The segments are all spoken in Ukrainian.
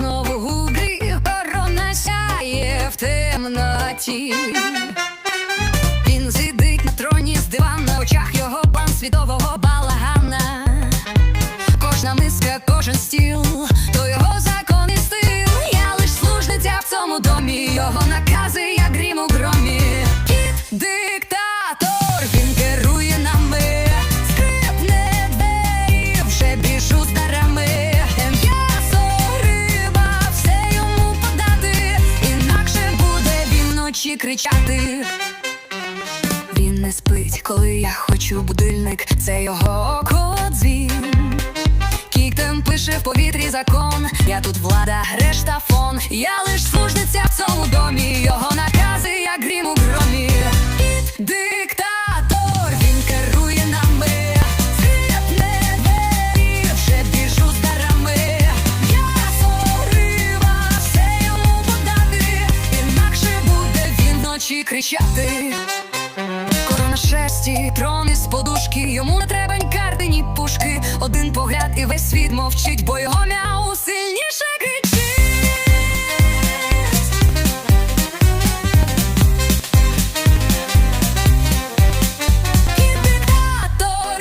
знову губи, корона сяє в темноті. Він сидить на троні з диван на очах його план світового балагана. Кожна миска, кожен стіл, то його закон і стил. Я лиш служниця в цьому домі, його накази, вночі кричати. Він не спить, коли я хочу будильник, це його кодзвін. Кіктем пише в повітрі закон. Я тут влада, решта фон. Я лиш служниця в цьому домі. Його накази, кричати. Корона шерсті, трон із подушки, йому не треба ні карти, ні пушки. Один погляд і весь світ мовчить, бо його мяу сильніше кричить.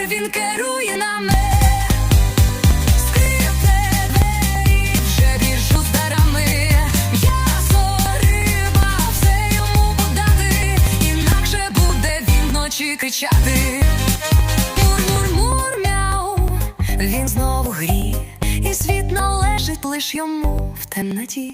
І він керує нами. Вночі кричати. Мур-мур-мур, мяу, він знову грі, і світ належить лиш йому в темноті.